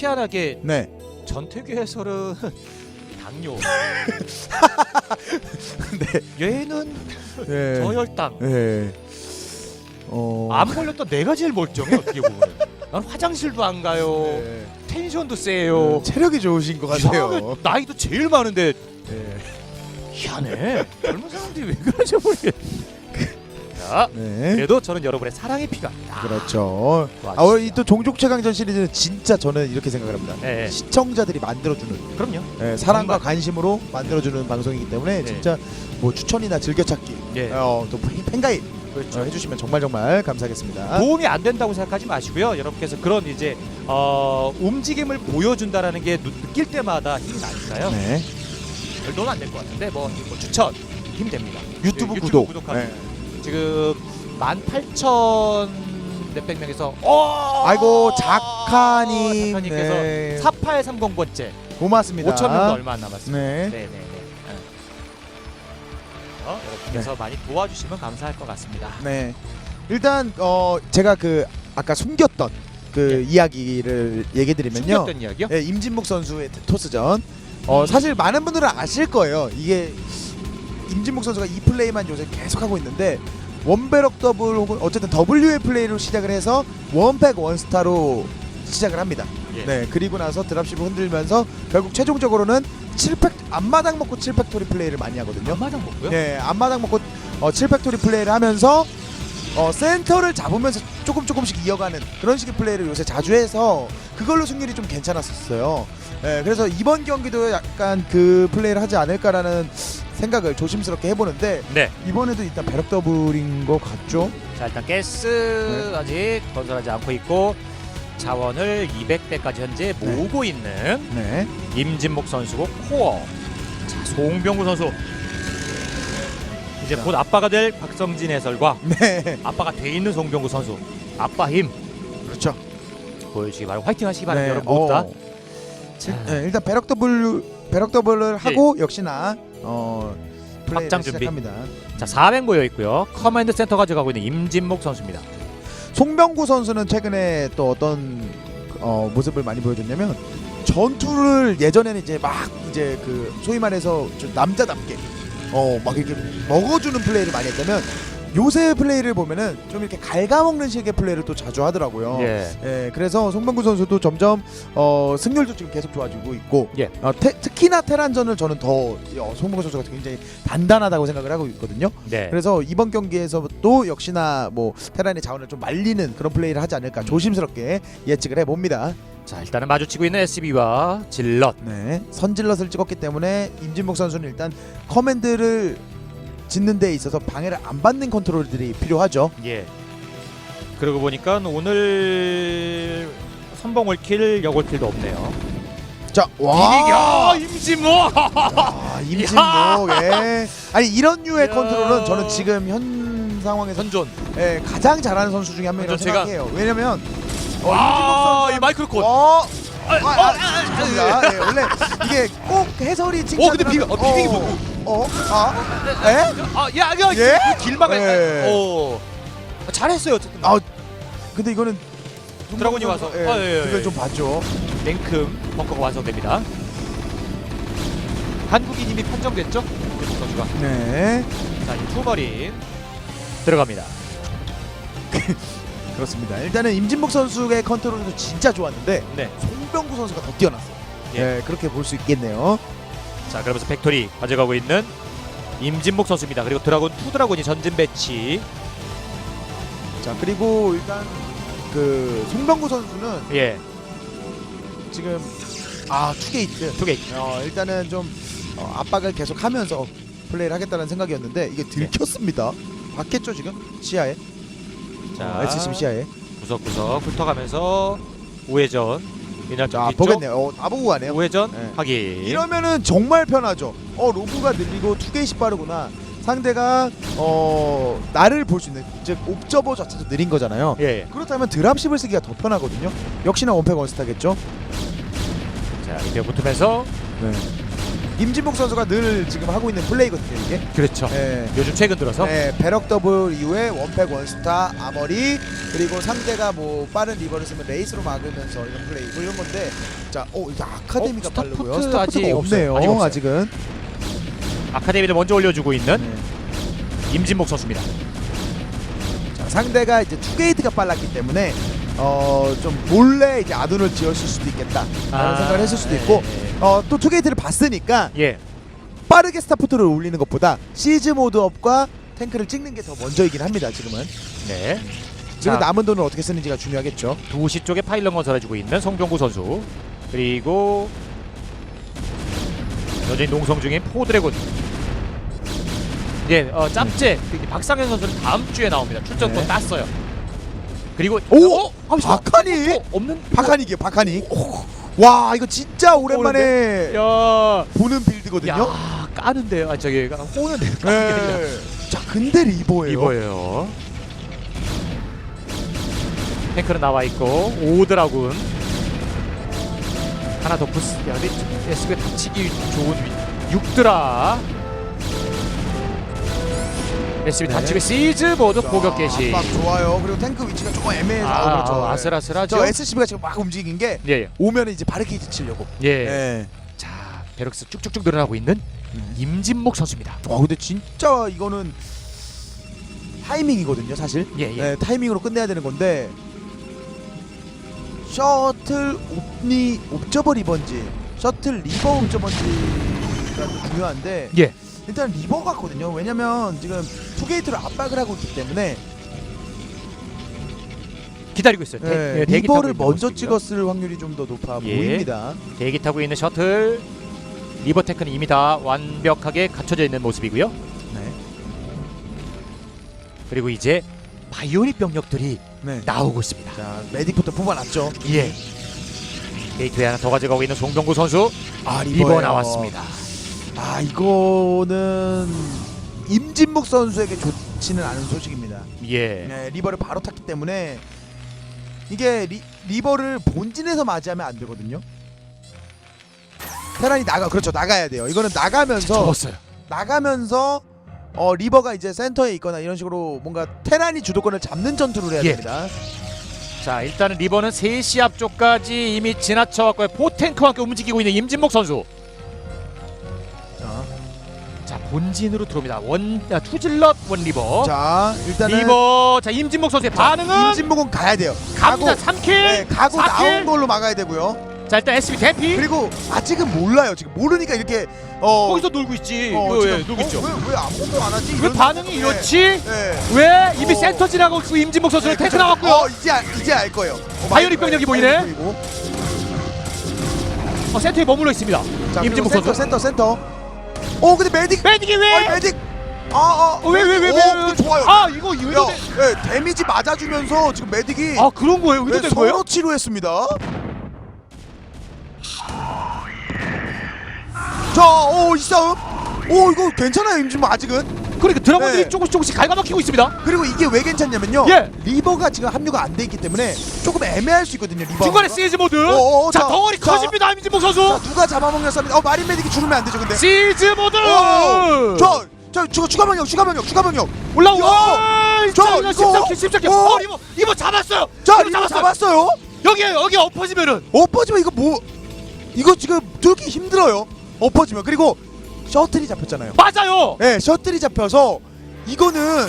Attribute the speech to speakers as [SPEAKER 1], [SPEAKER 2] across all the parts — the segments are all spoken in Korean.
[SPEAKER 1] 희한하게
[SPEAKER 2] 네.
[SPEAKER 1] 전태규 해설은 당뇨.
[SPEAKER 2] 네.
[SPEAKER 1] 얘는
[SPEAKER 2] 네.
[SPEAKER 1] 저혈당.
[SPEAKER 2] 네. 어.
[SPEAKER 1] 안 걸렸던 내가 제일 멀쩡해 어떻게 보면. 난 화장실도 안 가요.
[SPEAKER 2] 네.
[SPEAKER 1] 텐션도 세요.
[SPEAKER 2] 음, 체력이 좋으신 것
[SPEAKER 1] 이상하게
[SPEAKER 2] 같아요.
[SPEAKER 1] 나이도 제일 많은데
[SPEAKER 2] 네.
[SPEAKER 1] 희한해. 젊은 사람들이 왜 그런지 모르겠. 자,
[SPEAKER 2] 네.
[SPEAKER 1] 그래도 저는 여러분의 사랑이 필요합니다.
[SPEAKER 2] 그렇죠. 아, 이또 종족 최강전 시리즈는 진짜 저는 이렇게 생각을 합니다.
[SPEAKER 1] 네,
[SPEAKER 2] 시청자들이 만들어주는
[SPEAKER 1] 그럼요.
[SPEAKER 2] 예, 사랑과. 관심으로 만들어주는 방송이기 때문에
[SPEAKER 1] 네.
[SPEAKER 2] 진짜 뭐 추천이나 즐겨찾기
[SPEAKER 1] 예.
[SPEAKER 2] 어, 또 팬- 팬가입
[SPEAKER 1] 그렇죠.
[SPEAKER 2] 어, 해주시면 정말 정말 감사하겠습니다.
[SPEAKER 1] 도움이 안 된다고 생각하지 마시고요. 여러분께서 그런 이제 어, 움직임을 보여준다라는 게 느- 느낄 때마다 힘이 나니까요.
[SPEAKER 2] 네.
[SPEAKER 1] 별도는 안 될 것 같은데 뭐, 뭐 추천 힘 됩니다.
[SPEAKER 2] 유튜브
[SPEAKER 1] 예,
[SPEAKER 2] 구독.
[SPEAKER 1] 구독하면
[SPEAKER 2] 네.
[SPEAKER 1] 지금 18,000 몇백 명에서 어
[SPEAKER 2] 아이고 작가님
[SPEAKER 1] 작가님께서
[SPEAKER 2] 네.
[SPEAKER 1] 4830번째
[SPEAKER 2] 고맙습니다.
[SPEAKER 1] 5천 명도 얼마 안 남았습니다.
[SPEAKER 2] 네.
[SPEAKER 1] 네네 네. 어, 여러분께서 많이 도와주시면 감사할 것 같습니다.
[SPEAKER 2] 네. 일단 어 제가 그 아까 숨겼던 그 이야기를 얘기 드리면요.
[SPEAKER 1] 네. 숨겼던 이야기요?
[SPEAKER 2] 예, 임진묵 선수의 토스전. 어 사실 많은 분들은 아실 거예요. 이게 임진묵 선수가 이 플레이만 요새 계속 하고 있는데 원배럭 더블 혹은 어쨌든 W의 플레이로 시작을 해서 원팩 원스타로 시작을 합니다.
[SPEAKER 1] 예.
[SPEAKER 2] 네 그리고 나서 드랍십을 흔들면서 결국 최종적으로는 7팩 앞마당 먹고 7팩토리 플레이를 많이 하거든요.
[SPEAKER 1] 연마당 먹고요?
[SPEAKER 2] 네, 앞마당 먹고 어, 7팩토리 플레이를 하면서 어, 센터를 잡으면서 조금 조금씩 이어가는 그런 식의 플레이를 요새 자주 해서 그걸로 승률이 좀 괜찮았었어요. 네, 그래서 이번 경기도 약간 그 플레이를 하지 않을까라는 생각을 조심스럽게 해보는데
[SPEAKER 1] 네.
[SPEAKER 2] 이번에도 일단 배럭 더블인 것 같죠?
[SPEAKER 1] 자 일단 가스 아직 건설하지 않고 있고 자원을 200대까지 현재
[SPEAKER 2] 네.
[SPEAKER 1] 모으고 있는
[SPEAKER 2] 네.
[SPEAKER 1] 임진목 선수고 코어. 자 송병구 선수. 이제 곧 아빠가 될 박성진 해설과
[SPEAKER 2] 네.
[SPEAKER 1] 아빠가 돼 있는 송병구 선수. 아빠 힘
[SPEAKER 2] 그렇죠.
[SPEAKER 1] 보여주시기 바라고 화이팅 하시기 바랍니다.
[SPEAKER 2] 네,
[SPEAKER 1] 여러분 모두 다.
[SPEAKER 2] 어,
[SPEAKER 1] 자,
[SPEAKER 2] 네, 일단 배럭 더블 배럭 더블을 하고 역시나 어
[SPEAKER 1] 확장 준비.
[SPEAKER 2] 시작합니다.
[SPEAKER 1] 자 400 모여 있고요. 커맨드 센터 가져가고 있는 임진목 선수입니다.
[SPEAKER 2] 송병구 선수는 최근에 또 어떤 어, 모습을 많이 보여줬냐면 전투를 예전에는 이제 막 이제 그 소위 말해서 좀 남자답게 어 막 이렇게 먹어주는 플레이를 많이 했다면 요새 플레이를 보면은 좀 이렇게 gal가먹는 식의 플레이를 또 자주 하더라고요.
[SPEAKER 1] 예.
[SPEAKER 2] 예, 그래서 송병구 선수도 점점 어, 승률도 지금 계속 좋아지고 있고
[SPEAKER 1] 예.
[SPEAKER 2] 어, 테, 특히나 테란전을 저는 더 어, 송병구 선수가 굉장히 단단하다고 생각을 하고 있거든요.
[SPEAKER 1] 네.
[SPEAKER 2] 그래서 이번 경기에서도 역시나 뭐 테란의 자원을 좀 말리는 그런 플레이를 하지 않을까 조심스럽게 예측을 해봅니다.
[SPEAKER 1] 자 일단은 마주치고 있는 SB와 질럿.
[SPEAKER 2] 네, 선질럿을 찍었기 때문에 임진목 선수는 일단 커맨드를 짓는 데 있어서 방해를 안 받는 컨트롤들이 필요하죠.
[SPEAKER 1] 예. 그러고 보니까 오늘 선봉 올킬 역올킬도 없네요.
[SPEAKER 2] 자, 와,
[SPEAKER 1] 이야 임진모.
[SPEAKER 2] 아, 임진목, 예. 아니 이런 류의
[SPEAKER 1] 이야.
[SPEAKER 2] 컨트롤은 저는 지금 현 상황에서
[SPEAKER 1] 선존.
[SPEAKER 2] 예, 가장 잘하는 선수 중에 한 명이라고
[SPEAKER 1] 제가-
[SPEAKER 2] 생각해요. 왜냐면
[SPEAKER 1] 와, 이 마이크로 콘.
[SPEAKER 2] 어,
[SPEAKER 1] 아,
[SPEAKER 2] 아, 아, 죄송합니다. 예, 원래 이게 꼭 해설이 칭찬.
[SPEAKER 1] 어, 근데 비비- 어, 비비기 보고.
[SPEAKER 2] 어, 아, 에?
[SPEAKER 1] 아, 야, 야,
[SPEAKER 2] 예?
[SPEAKER 1] 그 길막을.
[SPEAKER 2] 예.
[SPEAKER 1] 어. 잘했어요 어쨌든.
[SPEAKER 2] 아, 근데 이거는
[SPEAKER 1] 드라곤이 와서.
[SPEAKER 2] 예,
[SPEAKER 1] 아, 예, 예,
[SPEAKER 2] 그걸
[SPEAKER 1] 예.
[SPEAKER 2] 좀 봤죠.
[SPEAKER 1] 랭큼 벙커가 완성됩니다. 한국인 이미 판정됐죠? 김국 선수가.
[SPEAKER 2] 네,
[SPEAKER 1] 자, 이 투머린 들어갑니다.
[SPEAKER 2] 그렇습니다. 일단은 임진목 선수의 컨트롤도 진짜 좋았는데
[SPEAKER 1] 네.
[SPEAKER 2] 송병구 선수가 더 뛰어났어요.
[SPEAKER 1] 예.
[SPEAKER 2] 예, 그렇게 볼 수 있겠네요.
[SPEAKER 1] 자, 그러면서 팩토리 가져가고 있는 임진목 선수입니다. 그리고 드라곤 투 드라곤이 전진 배치.
[SPEAKER 2] 자, 그리고 일단 그 송병구 선수는
[SPEAKER 1] 예.
[SPEAKER 2] 지금 아 투게이트.
[SPEAKER 1] 두 개.
[SPEAKER 2] 어, 일단은 좀 어, 압박을 계속하면서 플레이를 하겠다는 생각이었는데 이게 들켰습니다. 봤겠죠 지금 시야에.
[SPEAKER 1] 자,
[SPEAKER 2] 어, SCB 시야에.
[SPEAKER 1] 구석구석 훑어가면서 우회전. 이날
[SPEAKER 2] 자 보겠네요. 어, 다 보고 가네요.
[SPEAKER 1] 우회전
[SPEAKER 2] 네.
[SPEAKER 1] 확인.
[SPEAKER 2] 이러면은 정말 편하죠. 어 로브가 늘리고 투게이시 빠르구나. 상대가 어 나를 볼 수 있는 즉 옵저버 자체도 느린 거잖아요.
[SPEAKER 1] 예.
[SPEAKER 2] 그렇다면 드랍십을 쓰기가 더 편하거든요. 역시나 원팩 원스타겠죠.
[SPEAKER 1] 자, 이제 붙으면서
[SPEAKER 2] 네. 임진복 선수가 늘 지금 하고 있는 플레이거든요 이게.
[SPEAKER 1] 그렇죠.
[SPEAKER 2] 예.
[SPEAKER 1] 요즘 최근 들어서
[SPEAKER 2] 네, 배럭 더블 이후에 원팩 원스타 아머리 그리고 상대가 뭐 빠른 리버를 쓰면 레이스로 막으면서 이런 플레이 뭐 이런 건데 자, 어 이제 아카데미가
[SPEAKER 1] 어,
[SPEAKER 2] 빠르고요.
[SPEAKER 1] 스타포트
[SPEAKER 2] 스타포트가
[SPEAKER 1] 아직
[SPEAKER 2] 없네요.
[SPEAKER 1] 아직 없어요.
[SPEAKER 2] 아직 은.
[SPEAKER 1] 아카데미를 먼저 올려주고 있는
[SPEAKER 2] 네.
[SPEAKER 1] 임진목 선수입니다.
[SPEAKER 2] 자, 상대가 이제 투게이트가 빨랐기 때문에 어 좀 몰래 이제 아둔을 지었을 수도 있겠다 라는
[SPEAKER 1] 아,
[SPEAKER 2] 생각을 했을 수도
[SPEAKER 1] 네.
[SPEAKER 2] 있고 어 또 투게이트를 봤으니까
[SPEAKER 1] 예.
[SPEAKER 2] 빠르게 스타포트를 올리는 것보다 시즈 모드업과 탱크를 찍는 게 더 먼저이긴 합니다 지금은
[SPEAKER 1] 네.
[SPEAKER 2] 지금
[SPEAKER 1] 자.
[SPEAKER 2] 남은 돈을 어떻게 쓰는지가 중요하겠죠
[SPEAKER 1] 2시 쪽에 파일럿 건설해주고 있는 송병구 선수 그리고 여전히 농성 중인 포드래곤 예, 어, 짭제 그 박상현 선수는 다음 주에 나옵니다. 출전권
[SPEAKER 2] 네.
[SPEAKER 1] 땄어요. 그리고
[SPEAKER 2] 오!
[SPEAKER 1] 어? 잠시만.
[SPEAKER 2] 박하니?
[SPEAKER 1] 어, 없는
[SPEAKER 2] 박하닉이에요 박하닉 와 이거 진짜 오랜만에
[SPEAKER 1] 야,
[SPEAKER 2] 보는 빌드거든요?
[SPEAKER 1] 야 까는데요. 아 저기 호는데
[SPEAKER 2] 네. 자 근데 리버예요.
[SPEAKER 1] 이거예요. 탱크는 나와 있고 오드라군. 하나 더 부스 야 근데 SB 다치기 좋은 위 육드라 SB
[SPEAKER 2] 네.
[SPEAKER 1] 다치고 시즈 모드
[SPEAKER 2] 자,
[SPEAKER 1] 포격 개시
[SPEAKER 2] 막 좋아요 그리고 탱크 위치가 조금 애매해서
[SPEAKER 1] 아,
[SPEAKER 2] 어, 그렇죠
[SPEAKER 1] 아슬아슬하죠
[SPEAKER 2] 저 SCB가 지금 막 움직인 게
[SPEAKER 1] 예,
[SPEAKER 2] 오면 이제 바리케이트 치려고
[SPEAKER 1] 예. 예.
[SPEAKER 2] 예.
[SPEAKER 1] 자 베럭스 쭉쭉쭉 늘어나고 있는 임진목 선수입니다
[SPEAKER 2] 와 근데 진짜 이거는 타이밍이거든요 사실
[SPEAKER 1] 예, 예.
[SPEAKER 2] 네, 타이밍으로 끝내야 되는 건데 셔틀 옵니 옵저버 리번지 셔틀 리버 옵저번지가 좀 중요한데
[SPEAKER 1] 예.
[SPEAKER 2] 일단 리버 같거든요 왜냐면 지금 투게이트로 압박을 하고 있기 때문에
[SPEAKER 1] 기다리고 있어요 대,
[SPEAKER 2] 네,
[SPEAKER 1] 예, 대기 타고
[SPEAKER 2] 리버를
[SPEAKER 1] 있는
[SPEAKER 2] 먼저
[SPEAKER 1] 모습이고요.
[SPEAKER 2] 찍었을 확률이 좀 더 높아
[SPEAKER 1] 예.
[SPEAKER 2] 보입니다
[SPEAKER 1] 대기 타고 있는 셔틀 리버 테크는 이미 다 완벽하게 갖춰져 있는 모습이고요
[SPEAKER 2] 네.
[SPEAKER 1] 그리고 이제 바이오닉 병력들이
[SPEAKER 2] 네.
[SPEAKER 1] 나오고 있습니다.
[SPEAKER 2] 자 메딕부터 뽑아놨죠
[SPEAKER 1] 예. 게이트웨이 하나 더 가져가고 있는 송병구 선수
[SPEAKER 2] 아
[SPEAKER 1] 리버 나왔습니다.
[SPEAKER 2] 아 이거는 임진묵 선수에게 좋지는 않은 소식입니다.
[SPEAKER 1] 예.
[SPEAKER 2] 네, 리버를 바로 탔기 때문에 이게 리, 리버를 본진에서 맞이하면 안 되거든요. 테란이 나가 그렇죠 나가야 돼요. 이거는 나가면서
[SPEAKER 1] 접었어요.
[SPEAKER 2] 나가면서 어 리버가 이제 센터에 있거나 이런 식으로 뭔가 테란이 주도권을 잡는 전투를 해야
[SPEAKER 1] 예.
[SPEAKER 2] 됩니다.
[SPEAKER 1] 자 일단은 리버는 3시 앞쪽까지 이미 지나쳐왔고요. 포탱크와 함께 움직이고 있는 임진목 선수. 본진으로 들어옵니다. 원 아, 투질럿 원 리버.
[SPEAKER 2] 자 일단은
[SPEAKER 1] 리버 자 임진목 선수의 반응은
[SPEAKER 2] 임진묵은 가야 돼요.
[SPEAKER 1] 갑니다.
[SPEAKER 2] 가고
[SPEAKER 1] 3킬.
[SPEAKER 2] 네, 가고
[SPEAKER 1] 4킬.
[SPEAKER 2] 나온 걸로 막아야 되고요.
[SPEAKER 1] 자 일단 SB 대피.
[SPEAKER 2] 그리고 아직은 몰라요. 지금 모르니까 이렇게 어
[SPEAKER 1] 거기서 놀고 있지.
[SPEAKER 2] 어,
[SPEAKER 1] 어,
[SPEAKER 2] 지금,
[SPEAKER 1] 예, 놀고 있죠.
[SPEAKER 2] 왜왜 아무것도 안 하지?
[SPEAKER 1] 왜
[SPEAKER 2] 이런
[SPEAKER 1] 반응이
[SPEAKER 2] 생각-
[SPEAKER 1] 이렇지?
[SPEAKER 2] 네.
[SPEAKER 1] 왜 이미
[SPEAKER 2] 어.
[SPEAKER 1] 센터 지나고 있고 임진목 선수는
[SPEAKER 2] 네,
[SPEAKER 1] 테크
[SPEAKER 2] 그쵸.
[SPEAKER 1] 나왔고요.
[SPEAKER 2] 어, 이제 알- 이제 알 거예요. 어,
[SPEAKER 1] 바이오닉
[SPEAKER 2] 많이
[SPEAKER 1] 병력이. 보이네.
[SPEAKER 2] 바이오닉 보이고.
[SPEAKER 1] 어, 센터에 머물러 있습니다.
[SPEAKER 2] 자, 그리고
[SPEAKER 1] 선수.
[SPEAKER 2] 센터 센터 센터. 어 근데 메딕.
[SPEAKER 1] 메딕이 왜?
[SPEAKER 2] 어 메딕. 아 아.
[SPEAKER 1] 왜왜 왜 왜?
[SPEAKER 2] 어, 근데 좋아요.
[SPEAKER 1] 아 이거
[SPEAKER 2] 야,
[SPEAKER 1] 의도
[SPEAKER 2] 예, 데미지 맞아주면서 지금 메딕이
[SPEAKER 1] 아 그런 거예요?
[SPEAKER 2] 네,
[SPEAKER 1] 의도된
[SPEAKER 2] 서로
[SPEAKER 1] 거예요?
[SPEAKER 2] 치료했습니다. 자, 오, 이 싸움. 오, 이거 괜찮아요, 임진모 아직은.
[SPEAKER 1] 그러니까 드라마들이
[SPEAKER 2] 네.
[SPEAKER 1] 조금씩 조금씩 갉아먹히고 있습니다.
[SPEAKER 2] 그리고 이게 왜 괜찮냐면요.
[SPEAKER 1] 예.
[SPEAKER 2] 리버가 지금 합류가 안 돼 있기 때문에 조금 애매할 수 있거든요. 리버.
[SPEAKER 1] 중간에 시즈 모드.
[SPEAKER 2] 어, 어,
[SPEAKER 1] 자
[SPEAKER 2] 자,
[SPEAKER 1] 덩어리
[SPEAKER 2] 자.
[SPEAKER 1] 커집니다 임진목
[SPEAKER 2] 자,
[SPEAKER 1] 선수.
[SPEAKER 2] 누가 잡아먹냐 싸움. 어, 마린 메딕이 죽으면 안 되죠, 근데.
[SPEAKER 1] 시즈 모드.
[SPEAKER 2] 오, 저, 저, 추가, 추가 병력, 추가 병력, 추가 병력.
[SPEAKER 1] 올라와.
[SPEAKER 2] 저,
[SPEAKER 1] 자
[SPEAKER 2] 이거.
[SPEAKER 1] 이거 13킬 13킬.
[SPEAKER 2] 어.
[SPEAKER 1] 어 이거 이거 잡았어요.
[SPEAKER 2] 자, 리버
[SPEAKER 1] 잡았어요.
[SPEAKER 2] 잡았어요.
[SPEAKER 1] 여기 여기 엎어지면은
[SPEAKER 2] 엎어지면 이거 뭐? 이거 지금 들기 힘들어요. 엎어지면 그리고 셔틀이 잡혔잖아요.
[SPEAKER 1] 맞아요.
[SPEAKER 2] 네, 셔틀이 잡혀서 이거는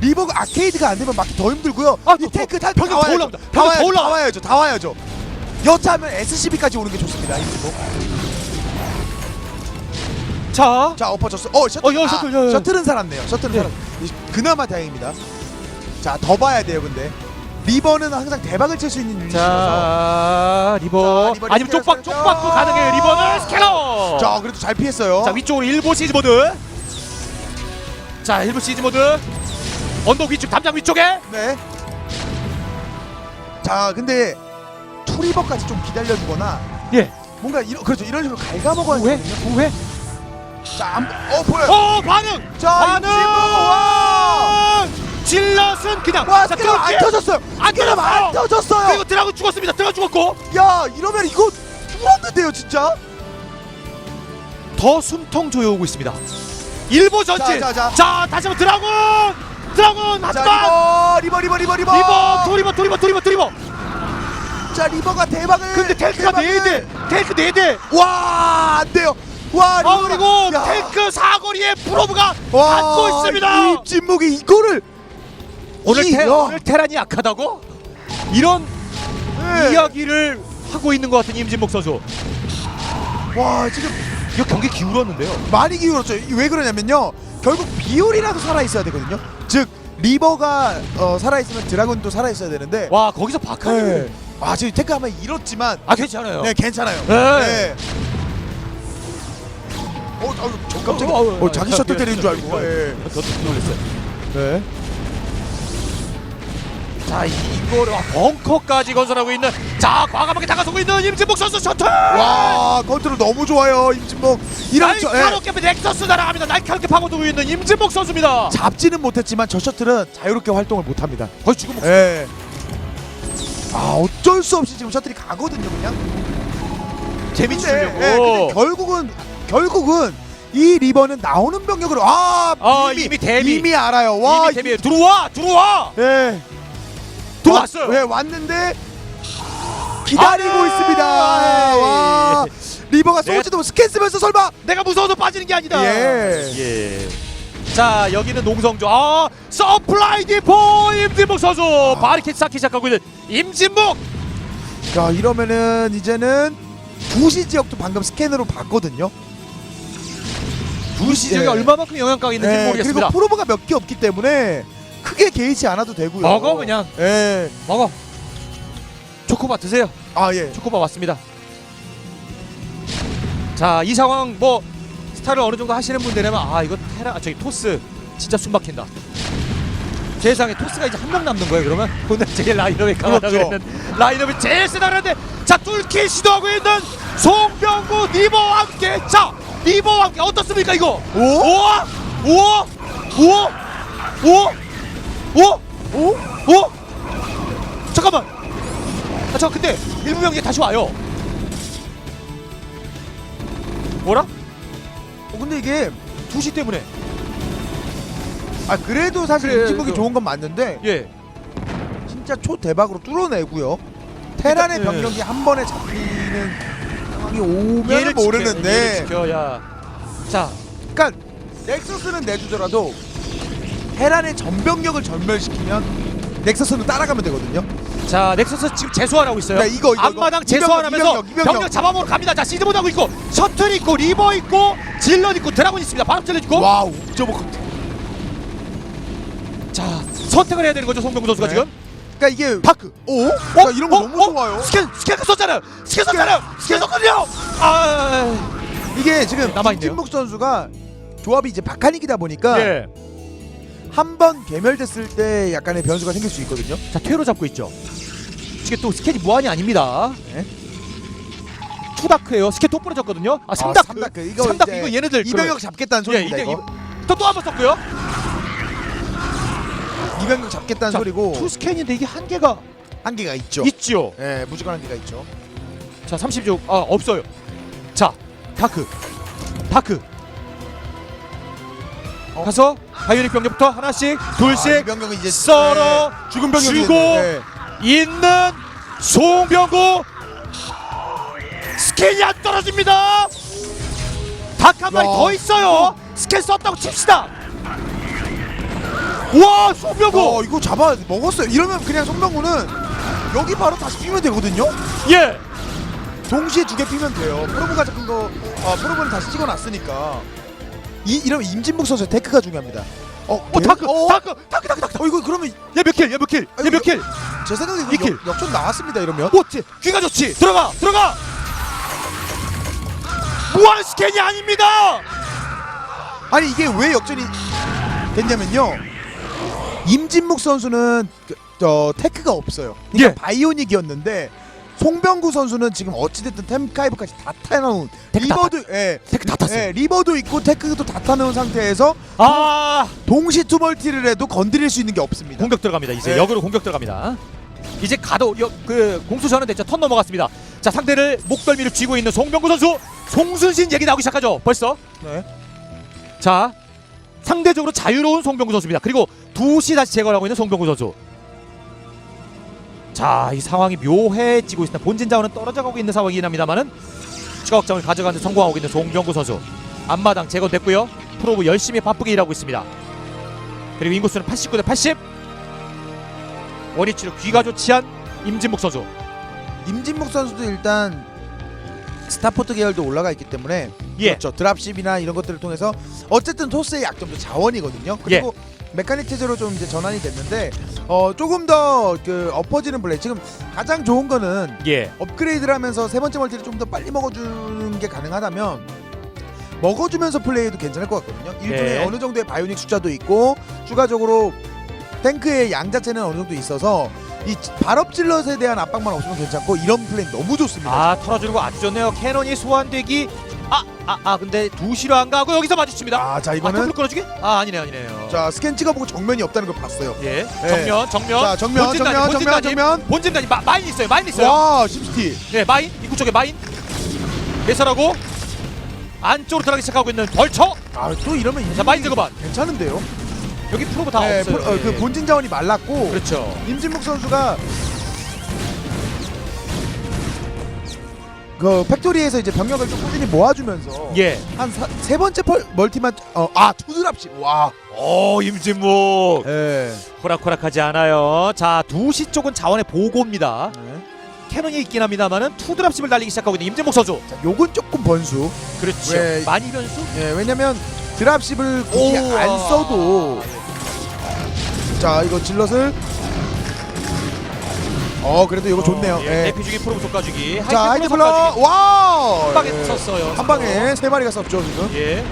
[SPEAKER 2] 리버가 아케이드가 안 되면 막기 더 힘들고요.
[SPEAKER 1] 아, 이또
[SPEAKER 2] 탱크 다,
[SPEAKER 1] 병력 다더
[SPEAKER 2] 와야죠.
[SPEAKER 1] 올라온다.
[SPEAKER 2] 다
[SPEAKER 1] 병력 더
[SPEAKER 2] 와야죠.
[SPEAKER 1] 올라와.
[SPEAKER 2] 다 와야죠. 다 와야죠. 여차하면 SCB까지 오는 게 좋습니다. 이 리버.
[SPEAKER 1] 자.
[SPEAKER 2] 자, 엎어졌어. 어, 셔틀.
[SPEAKER 1] 어, 여, 셔틀, 여, 여.
[SPEAKER 2] 셔틀은 살았네요. 셔틀은
[SPEAKER 1] 네.
[SPEAKER 2] 살았. 그나마 다행입니다. 자, 더 봐야 돼요, 근데. 리버는 항상 대박을 칠 수 있는 유닛이라서.
[SPEAKER 1] 자 리버.
[SPEAKER 2] 자, 리버
[SPEAKER 1] 아니면 쪽박
[SPEAKER 2] 리버
[SPEAKER 1] 쪽박도
[SPEAKER 2] 자.
[SPEAKER 1] 가능해요. 리버는 스캐너!
[SPEAKER 2] 자, 그래도 잘 피했어요.
[SPEAKER 1] 자 위쪽으로 일보 시즈 모드. 자 일보 시즈 모드. 언덕 위쪽 담장 위쪽에.
[SPEAKER 2] 네. 자, 근데 투리버까지 좀 기다려주거나
[SPEAKER 1] 예.
[SPEAKER 2] 뭔가 이런 그렇죠. 이런 식으로 갉아먹어야
[SPEAKER 1] 후회
[SPEAKER 2] 되거든요.
[SPEAKER 1] 후회.
[SPEAKER 2] 자, 안, 어 보여.
[SPEAKER 1] 어 반응!
[SPEAKER 2] 자,
[SPEAKER 1] 반응!
[SPEAKER 2] 와,
[SPEAKER 1] 질럿은 그냥
[SPEAKER 2] 와,
[SPEAKER 1] 자
[SPEAKER 2] 스크럼 안. 터졌어요.
[SPEAKER 1] 안
[SPEAKER 2] 스크럼 안
[SPEAKER 1] 터졌어요.
[SPEAKER 2] 터졌어요.
[SPEAKER 1] 그리고 드라군 죽었습니다 드라군 죽었고
[SPEAKER 2] 야, 이러면 이거 죽었는데요, 진짜.
[SPEAKER 1] 더 숨통 조여오고 있습니다. 일보 전진.
[SPEAKER 2] 자, 자,
[SPEAKER 1] 자,
[SPEAKER 2] 자.
[SPEAKER 1] 다시 한번 드라군. 드라군
[SPEAKER 2] 한자
[SPEAKER 1] 방.
[SPEAKER 2] 리버 리버 리버 리버
[SPEAKER 1] 리버 도리버 도리버 도리버 도리버.
[SPEAKER 2] 자 리버가 대박을
[SPEAKER 1] 근데 탱크가 네
[SPEAKER 2] 대박을.
[SPEAKER 1] 대. 탱크 네 대.
[SPEAKER 2] 와 안돼요 와
[SPEAKER 1] 아
[SPEAKER 2] 리버가-
[SPEAKER 1] 그리고
[SPEAKER 2] 야.
[SPEAKER 1] 탱크 사거리에 프로브가
[SPEAKER 2] 와,
[SPEAKER 1] 갖고 있습니다.
[SPEAKER 2] 이 진목이 이거를
[SPEAKER 1] 오늘
[SPEAKER 2] 이-
[SPEAKER 1] 테,
[SPEAKER 2] 야.
[SPEAKER 1] 오늘 테란이 약하다고? 이런
[SPEAKER 2] 네.
[SPEAKER 1] 이야기를 하고 있는 것 같은 임진목 선수.
[SPEAKER 2] 와 지금
[SPEAKER 1] 이거 경기 기울었는데요.
[SPEAKER 2] 많이 기울었죠. 이왜 그러냐면요. 결국 비올이라도 살아 있어야 되거든요. 즉 리버가 어, 살아 있으면 드라군도 살아 있어야 되는데.
[SPEAKER 1] 와 거기서 박하니.
[SPEAKER 2] 네. 아 지금 테크 한번 잃었지만
[SPEAKER 1] 아 괜찮아요.
[SPEAKER 2] 네 괜찮아요.
[SPEAKER 1] 네.
[SPEAKER 2] 어, 아유, 저 깜짝이야.
[SPEAKER 1] 어, 어, 어,
[SPEAKER 2] 어, 자기 셔틀 때리는 줄 알고. 예.
[SPEAKER 1] 저도 놀랐어요.
[SPEAKER 2] 네.
[SPEAKER 1] 자 이거를 와, 벙커까지 건설하고 있는 자 과감하게 다가서고 있는 임진목 선수 셔틀.
[SPEAKER 2] 와 컨트롤 너무 좋아요 임진목. 이런 저, 예.
[SPEAKER 1] 날카롭게 넥서스 날아갑니다. 날카롭게 파고들고 있는 임진목 선수입니다.
[SPEAKER 2] 잡지는 못했지만 저 셔틀은 자유롭게 활동을 못합니다.
[SPEAKER 1] 거의 목.
[SPEAKER 2] 예. 아 어쩔 수 없이 지금 셔틀이 가거든요 그냥.
[SPEAKER 1] 주려고.
[SPEAKER 2] 예, 근데 결국은 결국은 이 리버는 나오는 병력으로 아,
[SPEAKER 1] 아, 이미 대비.
[SPEAKER 2] 이미 알아요. 와
[SPEAKER 1] 이미 데뷔 들어와 들어와
[SPEAKER 2] 예.
[SPEAKER 1] 들어왔어요.
[SPEAKER 2] 와, 예, 왔는데 기다리고
[SPEAKER 1] 아,
[SPEAKER 2] 있습니다.
[SPEAKER 1] 예.
[SPEAKER 2] 와 리버가
[SPEAKER 1] 내가-
[SPEAKER 2] 쏘지도 스캔 쓰면서 설마
[SPEAKER 1] 내가 무서워서 빠지는 게 아니다.
[SPEAKER 2] 예.
[SPEAKER 1] 예. 자 여기는 농성조 아 서플라이 디포 임진목 선수 바리케트 쌓기 시작하고 있는 임진목
[SPEAKER 2] 자 이러면은 이제는 두시 지역도 방금 스캔으로 봤거든요.
[SPEAKER 1] 두시 지역이
[SPEAKER 2] 예.
[SPEAKER 1] 얼마만큼 영향가가 있는지
[SPEAKER 2] 예,
[SPEAKER 1] 모르겠습니다.
[SPEAKER 2] 그리고 프로브가 몇 개 없기 때문에 크게 개의치 않아도 되고요.
[SPEAKER 1] 먹어, 그냥.
[SPEAKER 2] 예.
[SPEAKER 1] 먹어. 초코바 드세요.
[SPEAKER 2] 아 예.
[SPEAKER 1] 초코바 왔습니다. 자 이 상황 뭐 스타를 어느 정도 하시는 분들이라면 아 이거 테라 아, 저기 토스 진짜 숨 막힌다. 세상에 토스가 이제 한 명 남는 거예요. 그러면 오늘 제일 라인업에 강하다고
[SPEAKER 2] 그렇죠.
[SPEAKER 1] 했는 라인업이 제일 세다는데 자 뚫기 시도하고 있는 송병구 니버와 함께 자 니버와 함께 어떻습니까 이거?
[SPEAKER 2] 오?
[SPEAKER 1] 우와 우와 우와 우와 우와
[SPEAKER 2] 오?
[SPEAKER 1] 어? 잠깐만. 아, 저 근데 일부 명이 다시 와요. 뭐라?
[SPEAKER 2] 어, 근데 이게
[SPEAKER 1] 2시 때문에.
[SPEAKER 2] 아 그래도 사실
[SPEAKER 1] 그래, 이거-
[SPEAKER 2] 좋은 건 맞는데
[SPEAKER 1] 예.
[SPEAKER 2] 진짜 초 대박으로 뚫어내고요. 테란의
[SPEAKER 1] 일단, 예.
[SPEAKER 2] 병력이 한 번에 잡히는 상황이 오면 모르는데,
[SPEAKER 1] 얘를 지켜야. 자,
[SPEAKER 2] 그러니까 넥서스는 내주더라도 테란의 전병력을 전멸시키면 넥서스는 따라가면 되거든요.
[SPEAKER 1] 자 넥서스 지금 재소환하고 있어요.
[SPEAKER 2] 네, 이거, 이거,
[SPEAKER 1] 앞마당
[SPEAKER 2] 이거.
[SPEAKER 1] 재소환하면서
[SPEAKER 2] 이병력, 이병력, 이병력.
[SPEAKER 1] 병력 잡아먹으러 갑니다. 자 시드몬 하고 있고 셔틀 있고 리버 있고 질럿 있고 드라곤 있습니다. 바람 질럿 있고.
[SPEAKER 2] 와우, 옥저버.
[SPEAKER 1] 자 선택을 해야 되는 거죠 송병구 선수가
[SPEAKER 2] 네.
[SPEAKER 1] 지금.
[SPEAKER 2] 그러니까 이게
[SPEAKER 1] 다크.
[SPEAKER 2] 오? 어? 이런 거 너무 좋아요.
[SPEAKER 1] 스캔 스캔 썼잖아요. 스캔 썼잖아요. 스캔 썼거든요. 아.
[SPEAKER 2] 이게 지금
[SPEAKER 1] 남아있네요.
[SPEAKER 2] 김진목 선수가 조합이 이제 박한익이다 보니까
[SPEAKER 1] 예.
[SPEAKER 2] 한 번 개멸됐을 때 약간의 변수가 생길 수 있거든요.
[SPEAKER 1] 자 퇴로 잡고 있죠. 이게 또 스캔이 무한이 아닙니다.
[SPEAKER 2] 네.
[SPEAKER 1] 투다크예요. 스캔 또 부러졌거든요. 아
[SPEAKER 2] 아,
[SPEAKER 1] 삼다크.
[SPEAKER 2] 삼다크. 이거
[SPEAKER 1] 삼다크
[SPEAKER 2] 이제
[SPEAKER 1] 이거 얘네들
[SPEAKER 2] 이병력 잡겠다는
[SPEAKER 1] 그러면- 예,
[SPEAKER 2] 소리입니다.
[SPEAKER 1] 이게
[SPEAKER 2] 이거.
[SPEAKER 1] 또또 한 번 썼고요.
[SPEAKER 2] 이병력 잡겠다는
[SPEAKER 1] 자,
[SPEAKER 2] 소리고
[SPEAKER 1] 투 스캔인데 이게 한계가
[SPEAKER 2] 한계가 있죠.
[SPEAKER 1] 있지요.
[SPEAKER 2] 예, 무조건 한계가 있죠.
[SPEAKER 1] 자 30조 아 없어요. 자 다크 다크.
[SPEAKER 2] 어?
[SPEAKER 1] 가서 바이오닉 병력부터 하나씩 둘씩
[SPEAKER 2] 아, 이병력은 이제
[SPEAKER 1] 썰어
[SPEAKER 2] 예, 죽은 병력이
[SPEAKER 1] 주고
[SPEAKER 2] 있는데,
[SPEAKER 1] 있는 송병구 스캔이 안 떨어집니다. 닭 한 마리
[SPEAKER 2] 야.
[SPEAKER 1] 더 있어요. 스캔 썼다고 칩시다. 와
[SPEAKER 2] 예.
[SPEAKER 1] 송병구
[SPEAKER 2] 어, 이거 잡아 먹었어요. 이러면 그냥 송병구는 여기 바로 다시 피면 되거든요.
[SPEAKER 1] 예.
[SPEAKER 2] 동시에 두 개 피면 돼요. 프로브가 잡힌 거, 아, 프로브는 다시 찍어놨으니까. 이 이러면 임진묵 선수의 테크가 중요합니다. 어,
[SPEAKER 1] 어
[SPEAKER 2] 예?
[SPEAKER 1] 다크
[SPEAKER 2] 어,
[SPEAKER 1] 다크 다크 다크 다크.
[SPEAKER 2] 어, 이거 그러면
[SPEAKER 1] 얘몇 킬? 얘몇 킬?
[SPEAKER 2] 아니,
[SPEAKER 1] 얘몇 킬?
[SPEAKER 2] 제 생각에
[SPEAKER 1] 이 킬.
[SPEAKER 2] 역, 역전 나왔습니다. 이러면.
[SPEAKER 1] 오치 귀가 좋지. 들어가 들어가. 무한 스캔이 아닙니다.
[SPEAKER 2] 아니 이게 왜 역전이 됐냐면요. 임진묵 선수는 그, 저 테크가 없어요. 그러니까
[SPEAKER 1] 예.
[SPEAKER 2] 바이오닉이었는데 송병구 선수는 지금 어찌됐든 템카이브까지 다 타놓은
[SPEAKER 1] 테크 다
[SPEAKER 2] 리버도 예,
[SPEAKER 1] 테크 다 탔어요.
[SPEAKER 2] 예, 리버도 있고 테크도 다 타놓은 상태에서
[SPEAKER 1] 아
[SPEAKER 2] 동시 투멀티를 해도 건드릴 수 있는 게 없습니다.
[SPEAKER 1] 공격 들어갑니다. 이제
[SPEAKER 2] 네.
[SPEAKER 1] 역으로 공격 들어갑니다. 이제 가도 역, 그 공수 전환 됐죠. 턴 넘어갔습니다. 자 상대를 목덜미를 쥐고 있는 송병구 선수 송순신 얘기 나오기 시작하죠. 벌써.
[SPEAKER 2] 네.
[SPEAKER 1] 자, 상대적으로 자유로운 송병구 선수입니다. 그리고 두시 다시 제거를 하고 있는 송병구 선수. 자, 이 상황이 묘해지고 있습니다. 본진 자원은 떨어져 가고 있는 상황이긴 합니다만은 추가 확장을 가져가는 데 성공하고 있는 송병구 선수. 앞마당 제거됐고요. 프로브 열심히 바쁘게 일하고 있습니다. 그리고 인구수는 89 대 80. 원위치로 귀가 좋지 않 임진묵 선수.
[SPEAKER 2] 임진묵 선수도 일단 스타포트 계열도 올라가 있기 때문에
[SPEAKER 1] 예.
[SPEAKER 2] 그렇죠. 드랍십이나 이런 것들을 통해서 어쨌든 토스의 약점도 자원이거든요. 그리고 메카닉 체제로 좀 이제 전환이 됐는데 어 조금 더 그 엎어지는 플레이 지금 가장 좋은 거는
[SPEAKER 1] 예.
[SPEAKER 2] 업그레이드를 하면서 세 번째 멀티를 좀 더 빨리 먹어주는 게 가능하다면 먹어주면서 플레이도 괜찮을 것 같거든요. 일종의
[SPEAKER 1] 네.
[SPEAKER 2] 어느 정도의 바이오닉 숫자도 있고 추가적으로 탱크의 양 자체는 어느 정도 있어서 이 발업질럿에 대한 압박만 없으면 괜찮고 이런 플레이 너무 좋습니다.
[SPEAKER 1] 아 털어주는 거 아주 좋네요. 캐논이 소환되기 아아아 근데 두시로 안 가고 여기서 마주칩니다.
[SPEAKER 2] 아,
[SPEAKER 1] 자아
[SPEAKER 2] 이거는
[SPEAKER 1] 템플 끊어주기? 아 아니네요 아니네요.
[SPEAKER 2] 자 스캔 찍어보고 정면이 없다는 걸 봤어요.
[SPEAKER 1] 예
[SPEAKER 2] 네.
[SPEAKER 1] 정면 정면
[SPEAKER 2] 자 정면
[SPEAKER 1] 본진
[SPEAKER 2] 정면
[SPEAKER 1] 본진
[SPEAKER 2] 정면
[SPEAKER 1] 단위.
[SPEAKER 2] 정면.
[SPEAKER 1] 본진 단위 마, 마인 있어요 마인 있어요.
[SPEAKER 2] 와 심시티.
[SPEAKER 1] 네 마인 입구 쪽에 마인 매설하고 안쪽으로 들어가기 시작하고 있는 벌처.
[SPEAKER 2] 아 또 이러면
[SPEAKER 1] 자 마인 제거반
[SPEAKER 2] 괜찮은데요.
[SPEAKER 1] 여기 프로브 다
[SPEAKER 2] 네,
[SPEAKER 1] 없어요.
[SPEAKER 2] 프- 어, 그
[SPEAKER 1] 예.
[SPEAKER 2] 본진 자원이 말랐고
[SPEAKER 1] 그렇죠.
[SPEAKER 2] 임진묵 선수가 그 팩토리에서 이제 병력을 좀 꾸준히 모아주면서
[SPEAKER 1] 예.
[SPEAKER 2] 한 세 번째 펄, 멀티만 어아 투드랍십 와.
[SPEAKER 1] 오 임진묵
[SPEAKER 2] 예.
[SPEAKER 1] 호락호락하지 않아요. 자 두시 쪽은 자원의 보고입니다.
[SPEAKER 2] 네.
[SPEAKER 1] 캐논이 있긴 합니다만은 투드랍십을 날리기 시작하고 있는 임진묵 선수.
[SPEAKER 2] 자, 요건 조금 번수.
[SPEAKER 1] 그렇죠.
[SPEAKER 2] 왜-
[SPEAKER 1] 많이 변수?
[SPEAKER 2] 예, 왜냐면 드랍십을 굳이
[SPEAKER 1] 오,
[SPEAKER 2] 안
[SPEAKER 1] 아.
[SPEAKER 2] 써도 자 이거 질럿을 어 그래도 이거 좋네요.
[SPEAKER 1] 예.
[SPEAKER 2] 예.
[SPEAKER 1] 대피 중에 프로브 속가주기.
[SPEAKER 2] 자
[SPEAKER 1] 하이테플러
[SPEAKER 2] 하이드플러
[SPEAKER 1] 속가주기.
[SPEAKER 2] 와.
[SPEAKER 1] 한 방에
[SPEAKER 2] 예.
[SPEAKER 1] 썼어요.
[SPEAKER 2] 한 방에 세 마리가 썼죠 지금.
[SPEAKER 1] 예.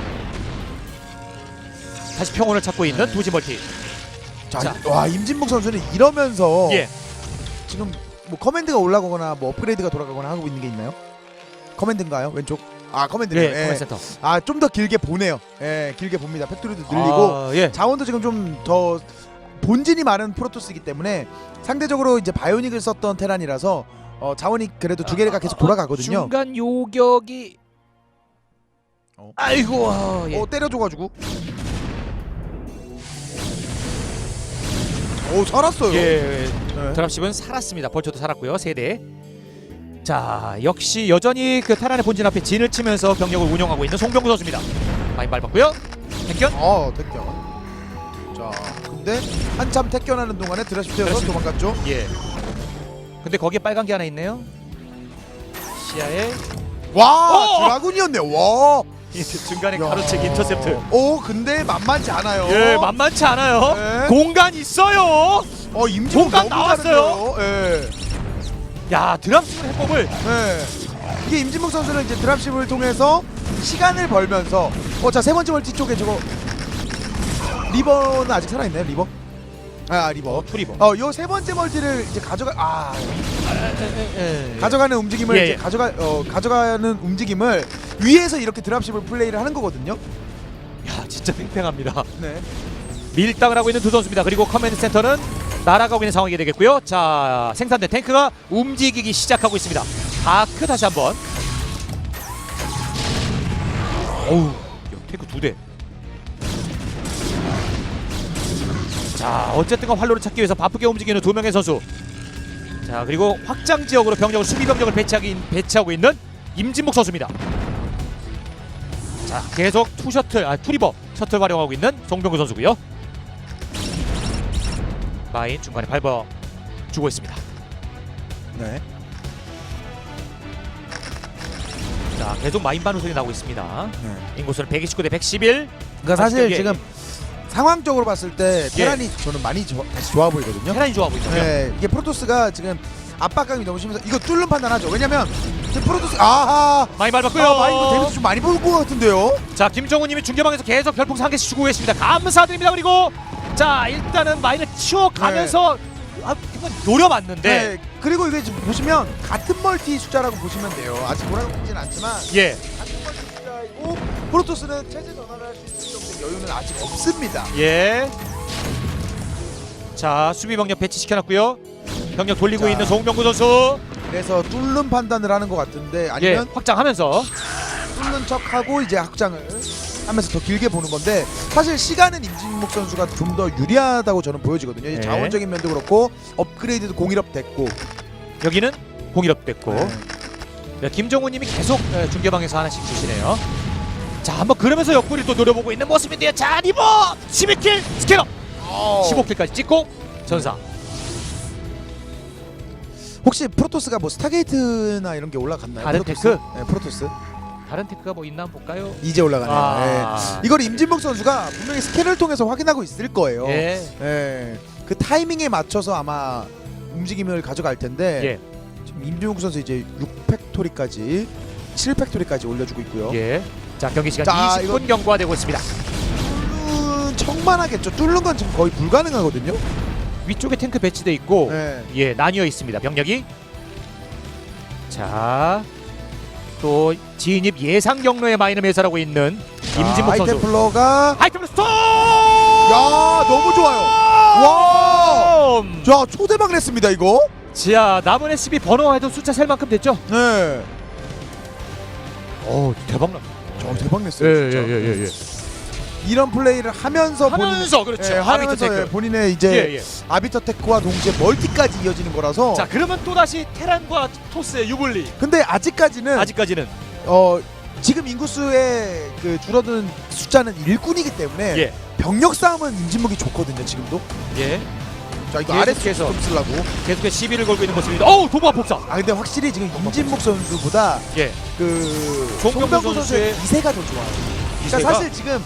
[SPEAKER 1] 다시 평온을 찾고 있는
[SPEAKER 2] 네.
[SPEAKER 1] 두지 멀티.
[SPEAKER 2] 자,
[SPEAKER 1] 자.
[SPEAKER 2] 와 임진묵 선수는 이러면서
[SPEAKER 1] 예.
[SPEAKER 2] 지금 뭐 커맨드가 올라가거나 뭐 업그레이드가 돌아가거나 하고 있는 게 있나요? 커맨드인가요? 왼쪽? 아 커맨드네요.
[SPEAKER 1] 예. 커맨 센터.
[SPEAKER 2] 아좀 더 길게 보네요. 예, 길게 봅니다. 팩토리도 늘리고
[SPEAKER 1] 아, 예.
[SPEAKER 2] 자원도 지금 좀 더 본진이 많은 프로토스이기 때문에 상대적으로 이제 바이오닉을 썼던 테란이라서 어, 자원이 그래도 두 개가 계속 돌아가거든요.
[SPEAKER 1] 중간 요격이.
[SPEAKER 2] 어.
[SPEAKER 1] 아이고. 아, 예.
[SPEAKER 2] 어 때려줘가지고. 오 살았어요.
[SPEAKER 1] 예.
[SPEAKER 2] 네.
[SPEAKER 1] 드랍십은 살았습니다. 벌초도 살았고요. 세대. 자, 역시 여전히 그 테란의 본진 앞에 진을 치면서 병력을 운영하고 있는 송병구 선수입니다. 많이 밟았고요. 백견.
[SPEAKER 2] 어 택견. 자 근데 한참 택견하는 동안에
[SPEAKER 1] 그렇습니다.
[SPEAKER 2] 도망갔죠.
[SPEAKER 1] 예. 근데 거기에 빨간 게 하나 있네요. 시야에
[SPEAKER 2] 와
[SPEAKER 1] 어!
[SPEAKER 2] 드라군이었네. 와.
[SPEAKER 1] 이 중간에
[SPEAKER 2] 야.
[SPEAKER 1] 가로채기 인터셉트.
[SPEAKER 2] 오 근데 만만치 않아요.
[SPEAKER 1] 예, 만만치 않아요.
[SPEAKER 2] 네.
[SPEAKER 1] 공간 있어요.
[SPEAKER 2] 어 임진묵
[SPEAKER 1] 공간
[SPEAKER 2] 너무
[SPEAKER 1] 나왔어요.
[SPEAKER 2] 예.
[SPEAKER 1] 야, 드랍십을 해법을
[SPEAKER 2] 네. 이게 임진묵 선수는 이제 드랍십을 통해서 시간을 벌면서 어자 세 번째 멀티 쪽에 저거 리버는 아직 살아있나요 리버? 아 리버.
[SPEAKER 1] 투리버.
[SPEAKER 2] 어요 세 번째 멀티를 이제 가져가 아
[SPEAKER 1] 예.
[SPEAKER 2] 가져가는 움직임을
[SPEAKER 1] 예,
[SPEAKER 2] 이제
[SPEAKER 1] 예.
[SPEAKER 2] 가져가 어 가져가는 움직임을 위에서 이렇게 드랍십을 플레이를 하는 거거든요.
[SPEAKER 1] 야, 진짜 팽팽합니다.
[SPEAKER 2] 네.
[SPEAKER 1] 밀당을 하고 있는 두 선수입니다. 그리고 커맨드 센터는 날아가고 있는 상황이 되겠고요. 자, 생산된 탱크가 움직이기 시작하고 있습니다. 다크 다시 한번. 어우, 야, 탱크 두 대. 자, 어쨌든간 활로를 찾기 위해서 바쁘게 움직이는 두 명의 선수. 자, 그리고 확장 지역으로 병력을 수비 병력을 배치하기 배치하고 있는 임진목 선수입니다. 자, 계속 투 셔틀, 아 투리버 셔틀 활용하고 있는 송병구 선수고요. 마인 중간에 밟아 주고 있습니다.
[SPEAKER 2] 네.
[SPEAKER 1] 자, 계속 마인 반응 소리 나고 있습니다.
[SPEAKER 2] 네.
[SPEAKER 1] 인구수는 129 대 111.
[SPEAKER 2] 그러니까 사실
[SPEAKER 1] 예,
[SPEAKER 2] 지금 상황적으로 봤을 때
[SPEAKER 1] 예.
[SPEAKER 2] 테란이 저는 많이 저, 다시 좋아 보이거든요.
[SPEAKER 1] 테란이 좋아 보이죠.
[SPEAKER 2] 네, 이게 프로토스가 지금 압박감이 너무 심해서 이거 뚫는 판단하죠. 왜냐면 지금 프로토스 아하
[SPEAKER 1] 많이 밟았고요.
[SPEAKER 2] 아, 많이 이거 데미지 좀 많이 볼것 같은데요.
[SPEAKER 1] 자, 김정우님이 중계방에서 계속 별풍선 한 개씩 주고 계십니다. 감사드립니다. 그리고 자, 일단은 마인을 치워가면서 아, 이건 노려봤는데
[SPEAKER 2] 네. 그리고 이게 지금 보시면 같은 멀티 숫자라고 보시면 돼요. 아직 돌아가진 않지만
[SPEAKER 1] 예,
[SPEAKER 2] 같은 멀티 숫자이고 프로토스는 체제 정도의 여유는 아직 없습니다.
[SPEAKER 1] 예. 자, 수비 병력 배치 시켜놨고요. 병력 돌리고
[SPEAKER 2] 자.
[SPEAKER 1] 있는 송병구 선수.
[SPEAKER 2] 그래서 뚫는 판단을 하는 것 같은데
[SPEAKER 1] 예,
[SPEAKER 2] 아니면
[SPEAKER 1] 확장하면서
[SPEAKER 2] 모른 척하고 이제 확장을 하면서 더 길게 보는 건데 사실 시간은 임진묵 선수가 좀 더 유리하다고 저는 보여지거든요.
[SPEAKER 1] 네.
[SPEAKER 2] 자원적인 면도 그렇고 업그레이드도 공일업 됐고
[SPEAKER 1] 여기는 공일업 됐고
[SPEAKER 2] 네.
[SPEAKER 1] 네, 김정우님이 계속 네, 중계방에서 하나씩 주시네요. 자 한번 그러면서 옆구리 또 노려보고 있는 모습인데요. 자 리버 11킬 스캐너
[SPEAKER 2] 어.
[SPEAKER 1] 15킬까지 찍고 전사.
[SPEAKER 2] 혹시 프로토스가 뭐 스타게이트나 이런 게 올라갔나요?
[SPEAKER 1] 다른
[SPEAKER 2] 프로토스?
[SPEAKER 1] 테크?
[SPEAKER 2] 네, 프로토스
[SPEAKER 1] 다른 테크가 뭐 있나 한번 볼까요?
[SPEAKER 2] 이제 올라가네요.
[SPEAKER 1] 아.
[SPEAKER 2] 네. 이걸 임진묵 선수가 분명히 스캔을 통해서 확인하고 있을 거예요.
[SPEAKER 1] 예.
[SPEAKER 2] 예. 그 타이밍에 맞춰서 아마 움직임을 가져갈 텐데
[SPEAKER 1] 예.
[SPEAKER 2] 지금 임진묵 선수 이제 6팩토리까지 7팩토리까지 올려주고 있고요.
[SPEAKER 1] 예. 자 경기 시간
[SPEAKER 2] 자,
[SPEAKER 1] 20분 경과되고 있습니다.
[SPEAKER 2] 뚫는 청만하겠죠. 뚫는 건 지금 거의 불가능하거든요.
[SPEAKER 1] 위쪽에 탱크 배치돼 있고
[SPEAKER 2] 네.
[SPEAKER 1] 예 나뉘어 있습니다 병력이. 자. 또 진입 예상 경로에 마이너 매설하고 있는 임진목 선수.
[SPEAKER 2] 하이템플러가
[SPEAKER 1] 하이템 스톰!
[SPEAKER 2] 야 너무 좋아요. 와. 자 초대박 냈습니다 이거.
[SPEAKER 1] 자 남은 SB 번호에도 숫자 셀 만큼 됐죠?
[SPEAKER 2] 네.
[SPEAKER 1] 어 대박 나.
[SPEAKER 2] 저 대박 냈어요. 진짜.
[SPEAKER 1] 예 예 예 예.
[SPEAKER 2] 이런 플레이를 하면서
[SPEAKER 1] 하면서 그렇죠.
[SPEAKER 2] 예,
[SPEAKER 1] 아비터
[SPEAKER 2] 하면서 예. 본인의 이제
[SPEAKER 1] 예 예.
[SPEAKER 2] 아비터 테크와 동시에 멀티까지 이어지는 거라서.
[SPEAKER 1] 자 그러면 또 다시 테란과 토스의 유불리.
[SPEAKER 2] 근데 아직까지는
[SPEAKER 1] 아직까지는
[SPEAKER 2] 어 지금 인구수의 그 줄어드는 숫자는 일꾼이기 때문에
[SPEAKER 1] 예.
[SPEAKER 2] 병력 싸움은 임진묵이 좋거든요 지금도.
[SPEAKER 1] 예.
[SPEAKER 2] 자 이거
[SPEAKER 1] 계속해서.
[SPEAKER 2] 아래쪽에서 좀 쓰려고.
[SPEAKER 1] 계속해서 시비를 걸고 있는 모습입니다. 어우 도마 폭사.
[SPEAKER 2] 아 근데 확실히 지금 임진묵 선수보다
[SPEAKER 1] 예.
[SPEAKER 2] 그
[SPEAKER 1] 송병구
[SPEAKER 2] 송병구 선수의
[SPEAKER 1] 선수의
[SPEAKER 2] 이세가 더 좋아요. 그러니까 사실 지금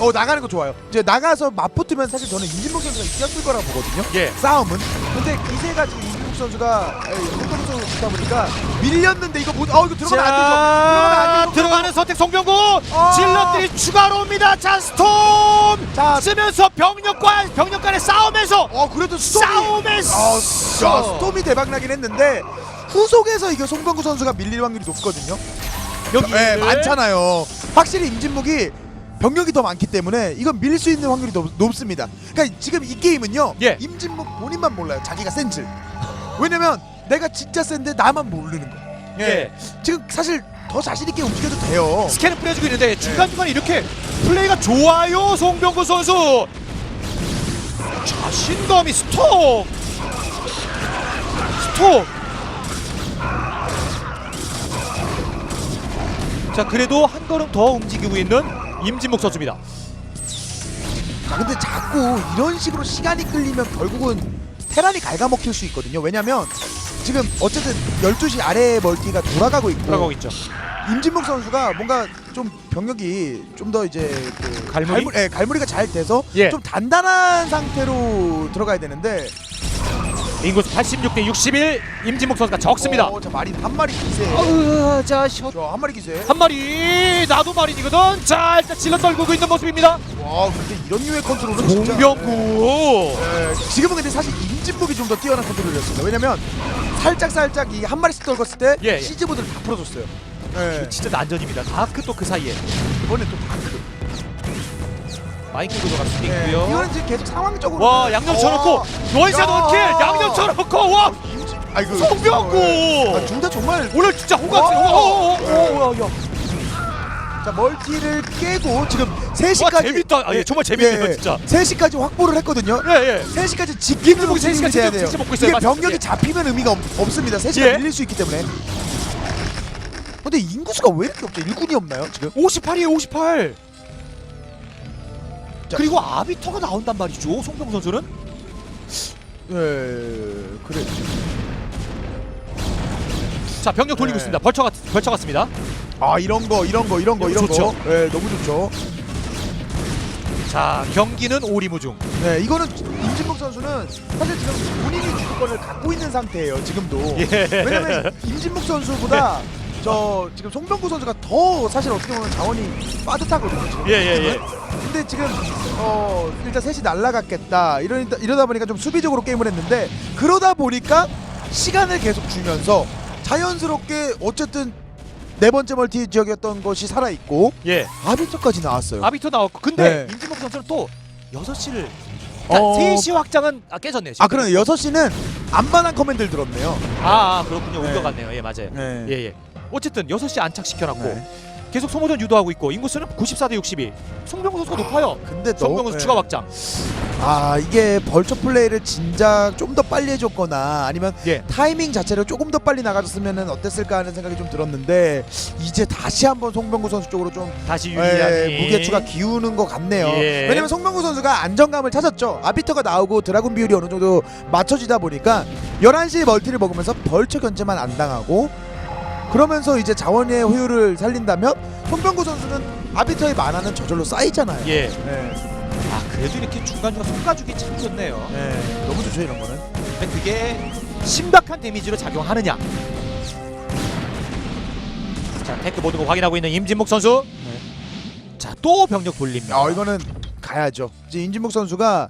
[SPEAKER 2] 어 나가는 거 좋아요. 이제 나가서 맞붙으면 사실 저는 임진묵 선수가 이겼을 거라고 보거든요.
[SPEAKER 1] 예.
[SPEAKER 2] 싸움은. 근데 이세가 지금 선수가 송병구 선수 있다 보니까 밀렸는데 이거 못. 어 이거 들어가면 안 되죠. 들어가면
[SPEAKER 1] 안자
[SPEAKER 2] 되죠.
[SPEAKER 1] 들어가는 선택 송병구
[SPEAKER 2] 아.
[SPEAKER 1] 질럿들이 추가로 옵니다. 자 스톰
[SPEAKER 2] 자,
[SPEAKER 1] 쓰면서 병력과 병력 간의 싸움에서
[SPEAKER 2] 어 그래도 스톰이
[SPEAKER 1] 싸움에서
[SPEAKER 2] 아, 야, 스톰이 대박 나긴 했는데 후속에서 이게 송병구 선수가 밀릴 확률이 높거든요.
[SPEAKER 1] 여기
[SPEAKER 2] 네, 많잖아요. 확실히 임진묵이 병력이 더 많기 때문에 이건 밀릴 수 있는 확률이 높, 높습니다. 그러니까 지금 이 게임은요.
[SPEAKER 1] 예.
[SPEAKER 2] 임진묵 본인만 몰라요. 자기가 센 줄. 왜냐면 내가 진짜 센데 나만 모르는 거.
[SPEAKER 1] 예.
[SPEAKER 2] 지금 사실 더 자신 있게 움직여도 돼요.
[SPEAKER 1] 스캔을 뿌려주고 있는데 중간중간에 이렇게 플레이가 좋아요 송병구 선수 자신감이 스톱 스톱 자 그래도 한 걸음 더 움직이고 있는 임진목 선수입니다
[SPEAKER 2] 자, 근데 자꾸 이런 식으로 시간이 끌리면 결국은 테란이 갉아먹힐 수 있거든요. 왜냐면 지금 어쨌든 12시 아래 멀티가 돌아가고 있고
[SPEAKER 1] 돌아가고 있죠
[SPEAKER 2] 임진묵 선수가 뭔가 좀 병력이 좀 더 이제 그
[SPEAKER 1] 갈무리?
[SPEAKER 2] 갈무, 예, 갈무리가 잘 돼서
[SPEAKER 1] 예.
[SPEAKER 2] 좀 단단한 상태로 들어가야 되는데
[SPEAKER 1] 인구수 86 대 61 임진목 선수가 적습니다
[SPEAKER 2] 어, 자 마린 한 마리 기세.
[SPEAKER 1] 어우 자한
[SPEAKER 2] 저한 마리 기세.
[SPEAKER 1] 마리 나도 마린이거든 자 일단 질러 떨구고 있는 모습입니다
[SPEAKER 2] 와 근데 이런 류의 컨트롤은 진짜.
[SPEAKER 1] 송병구
[SPEAKER 2] 예, 지금은 근데 사실 임진묵이 좀 더 뛰어난 컨트롤이었습니다. 왜냐면 살짝 살짝 이 한 마리씩 떨궜을 때
[SPEAKER 1] 예, 예.
[SPEAKER 2] 시즈보드를 다 풀어줬어요. 예.
[SPEAKER 1] 진짜 난전입니다 다크 또 그 사이에
[SPEAKER 2] 이번에 또 다크.
[SPEAKER 1] 마이크 들어갈 수도
[SPEAKER 2] 예.
[SPEAKER 1] 있고요
[SPEAKER 2] 이거는 지금 계속 상황적으로.
[SPEAKER 1] 와 양념 쳐놓고
[SPEAKER 2] 어.
[SPEAKER 1] 원샷
[SPEAKER 2] 야.
[SPEAKER 1] 원킬 양념 쳐놓고 와.
[SPEAKER 2] 아이고.
[SPEAKER 1] 송병구
[SPEAKER 2] 둘다 정말
[SPEAKER 1] 오늘 진짜 호각
[SPEAKER 2] 와.
[SPEAKER 1] 오오오오야
[SPEAKER 2] 자 멀티를 깨고 지금
[SPEAKER 1] 와
[SPEAKER 2] 3시까지
[SPEAKER 1] 재밌다 아, 예, 정말 재밌네요 진짜
[SPEAKER 2] 3시까지 확보를 했거든요.
[SPEAKER 1] 예 예
[SPEAKER 2] 3시까지 지키는
[SPEAKER 1] 임진묵이 세 시까지
[SPEAKER 2] 움직임이 돼야
[SPEAKER 1] 지금
[SPEAKER 2] 돼요.
[SPEAKER 1] 먹고 있어요.
[SPEAKER 2] 이게
[SPEAKER 1] 맞습니다.
[SPEAKER 2] 병력이
[SPEAKER 1] 예.
[SPEAKER 2] 잡히면 의미가 없, 없습니다. 3시간
[SPEAKER 1] 예.
[SPEAKER 2] 밀릴 수 있기 때문에. 근데 인구수가 왜 이렇게 없죠? 일꾼이 없나요 지금?
[SPEAKER 1] 58이에요 58
[SPEAKER 2] 자.
[SPEAKER 1] 그리고 아비터가 나온단 말이죠 송병구 선수는
[SPEAKER 2] 예, 그래.
[SPEAKER 1] 자 병력 돌리고
[SPEAKER 2] 네.
[SPEAKER 1] 있습니다 벌쳐가 벌쳐갔습니다
[SPEAKER 2] 아 이런 거, 이런 거, 이런 거, 이런
[SPEAKER 1] 좋죠.
[SPEAKER 2] 거. 예, 너무 좋죠.
[SPEAKER 1] 자 경기는 오리무중
[SPEAKER 2] 네, 이거는 임진묵 선수는 사실 지금 본인이 주도권을 갖고 있는 상태예요. 지금도.
[SPEAKER 1] 예.
[SPEAKER 2] 왜냐면 임진묵 선수보다 저 지금 송병구 선수가 더 사실 어떻게 보면 자원이 빠듯하거든요. 지금.
[SPEAKER 1] 예, 예, 예.
[SPEAKER 2] 근데 지금 어 일단 셋이 날라갔겠다 이러다 이러다 보니까 좀 수비적으로 게임을 했는데 그러다 보니까 시간을 계속 주면서 자연스럽게 어쨌든 네 번째 멀티 지역이었던 것이 살아 있고
[SPEAKER 1] 예
[SPEAKER 2] 아비터까지 나왔어요.
[SPEAKER 1] 아비터 나왔고 근데
[SPEAKER 2] 네.
[SPEAKER 1] 임진목 선수는 또 6시를
[SPEAKER 2] 어.
[SPEAKER 1] 3시 확장은 아, 깨졌네요
[SPEAKER 2] 아 그러네 여섯 시는 안반한 커맨드를 들었네요.
[SPEAKER 1] 아, 아 그렇군요
[SPEAKER 2] 네.
[SPEAKER 1] 옮겨갔네요 예 맞아요
[SPEAKER 2] 네.
[SPEAKER 1] 예 예 어쨌든 6시 안착시켜놨고
[SPEAKER 2] 네.
[SPEAKER 1] 계속 소모전 유도하고 있고 인구수는 94 대 62. 송병구 선수가 높아요.
[SPEAKER 2] 근데 너
[SPEAKER 1] 송병구 선수
[SPEAKER 2] 네.
[SPEAKER 1] 추가 확장.
[SPEAKER 2] 아 이게 벌처 플레이를 진작 좀 더 빨리 해줬거나 아니면
[SPEAKER 1] 예.
[SPEAKER 2] 타이밍 자체를 조금 더 빨리 나가줬으면 어땠을까 하는 생각이 좀 들었는데 이제 다시 한번 송병구 선수 쪽으로 좀
[SPEAKER 1] 다시
[SPEAKER 2] 예,
[SPEAKER 1] 유리하니.
[SPEAKER 2] 무게추가 기우는 것 같네요.
[SPEAKER 1] 예.
[SPEAKER 2] 왜냐면 송병구 선수가 안정감을 찾았죠. 아비터가 나오고 드라군 비율이 어느 정도 맞춰지다 보니까 11시 멀티를 먹으면서 벌처 견제만 안 당하고 그러면서 이제 자원의 효율을 살린다면 송병구 선수는 아비터의 만화는 저절로 쌓이잖아요.
[SPEAKER 1] 예.
[SPEAKER 2] 네.
[SPEAKER 1] 아 그래도 이렇게 중간중간 손가죽이 참 좋네요.
[SPEAKER 2] 네. 너무 좋죠 이런 거는.
[SPEAKER 1] 근데 그게 심각한 데미지로 작용하느냐? 자 테크 모든 거 확인하고 있는 임진묵 선수. 자 또 병력 돌립니다.
[SPEAKER 2] 아 이거는 가야죠. 이제 인진목 선수가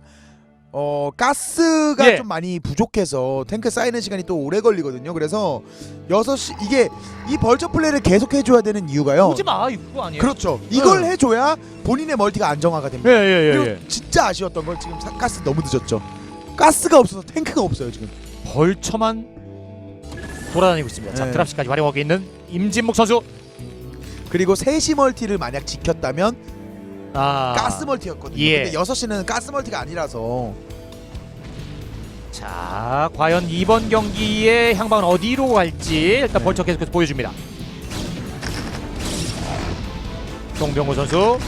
[SPEAKER 2] 어 가스가
[SPEAKER 1] 예.
[SPEAKER 2] 좀 많이 부족해서 탱크 쌓이는 시간이 또 오래 걸리거든요. 그래서 6시 이게 이 벌처 플레이를 계속 해줘야 되는 이유가요.
[SPEAKER 1] 오지 마 이거 아니에요?
[SPEAKER 2] 그렇죠. 이걸
[SPEAKER 1] 네.
[SPEAKER 2] 해줘야 본인의 멀티가 안정화가 됩니다.
[SPEAKER 1] 예예예.
[SPEAKER 2] 그리고 진짜 아쉬웠던 건 지금 사- 가스 너무 늦었죠. 가스가 없어서 탱크가 없어요 지금.
[SPEAKER 1] 벌처만 돌아다니고 있습니다. 자
[SPEAKER 2] 네.
[SPEAKER 1] 드랍시까지 활용하고 있는 임진묵 선수.
[SPEAKER 2] 그리고 3시 멀티를 만약 지켰다면
[SPEAKER 1] 아
[SPEAKER 2] 가스 멀티였거든요.
[SPEAKER 1] 예.
[SPEAKER 2] 근데 6시는 가스 멀티가 아니라서
[SPEAKER 1] 자 과연 이번 경기의 향방은 어디로 갈지 일단
[SPEAKER 2] 네.
[SPEAKER 1] 벌처 계속해서 보여줍니다. 송병호 선수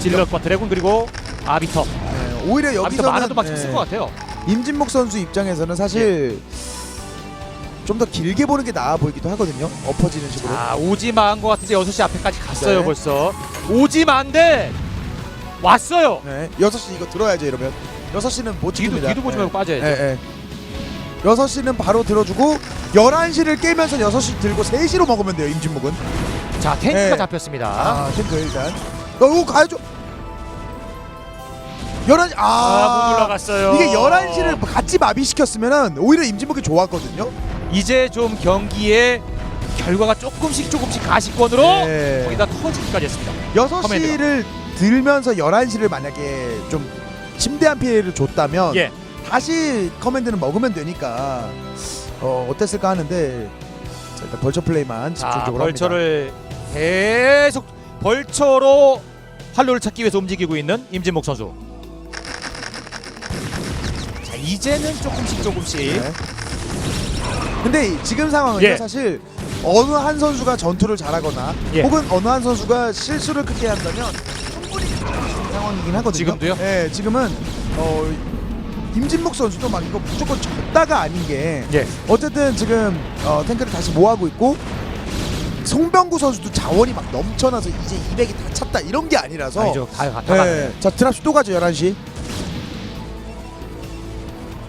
[SPEAKER 1] 질럿과 드래곤 그리고 아비터.
[SPEAKER 2] 네, 오히려
[SPEAKER 1] 아비터
[SPEAKER 2] 여기서는
[SPEAKER 1] 만화도 막
[SPEAKER 2] 네,
[SPEAKER 1] 찼을 것 같아요.
[SPEAKER 2] 임진목 선수 입장에서는 사실 좀 더 길게 보는 게 나아 보이기도 하거든요. 엎어지는 식으로.
[SPEAKER 1] 자 오지마한 것 같은데 6시 앞에까지 갔어요
[SPEAKER 2] 네.
[SPEAKER 1] 벌써. 오지마인데 왔어요.
[SPEAKER 2] 네. 6시 이거 들어야죠 이러면. 6시는 못
[SPEAKER 1] 뒤도
[SPEAKER 2] 지킵니다.
[SPEAKER 1] 뒤도 보지 말고 빠져야죠.
[SPEAKER 2] 네. 네. 6시는 바로 들어주고 11시를 깨면서 6시 들고 3시로 먹으면 돼요 임진목은
[SPEAKER 1] 자 탱크가
[SPEAKER 2] 네.
[SPEAKER 1] 잡혔습니다.
[SPEAKER 2] 아 탱크 일단 어 이거 가야죠 11시 아,
[SPEAKER 1] 아못 올라갔어요.
[SPEAKER 2] 이게 11시를 같이 마비시켰으면 오히려 임진목이 좋았거든요
[SPEAKER 1] 이제 좀 경기의 결과가 조금씩 조금씩 가시권으로
[SPEAKER 2] 네.
[SPEAKER 1] 거기다 터지기까지 했습니다.
[SPEAKER 2] 6시를 들면서 11시를 만약에 좀 심대한 피해를 줬다면
[SPEAKER 1] 예.
[SPEAKER 2] 다시 커맨드는 먹으면 되니까 어, 어땠을까 하는데 자, 일단 벌처 플레이만
[SPEAKER 1] 자
[SPEAKER 2] 집중적으로.
[SPEAKER 1] 벌처를 계속 벌처로 활로를 찾기 위해서 움직이고 있는 임진목 선수. 자 이제는 조금씩 조금씩
[SPEAKER 2] 네. 근데 지금 상황은요
[SPEAKER 1] 예.
[SPEAKER 2] 사실 어느 한 선수가 전투를 잘하거나
[SPEAKER 1] 예.
[SPEAKER 2] 혹은 어느 한 선수가 실수를 크게 한다면 상황이긴 하거든요.
[SPEAKER 1] 지금도요?
[SPEAKER 2] 네, 지금은 어, 임진목 선수도 막 이거 무조건 졌다가 아닌 게
[SPEAKER 1] 예.
[SPEAKER 2] 어쨌든 지금 어, 탱크를 다시 모아고 있고 송병구 선수도 자원이 막 넘쳐나서 이제 200이 다 찼다 이런 게 아니라서
[SPEAKER 1] 아니죠 다, 다 가네.
[SPEAKER 2] 네. 자 드랍시 또 가죠 11시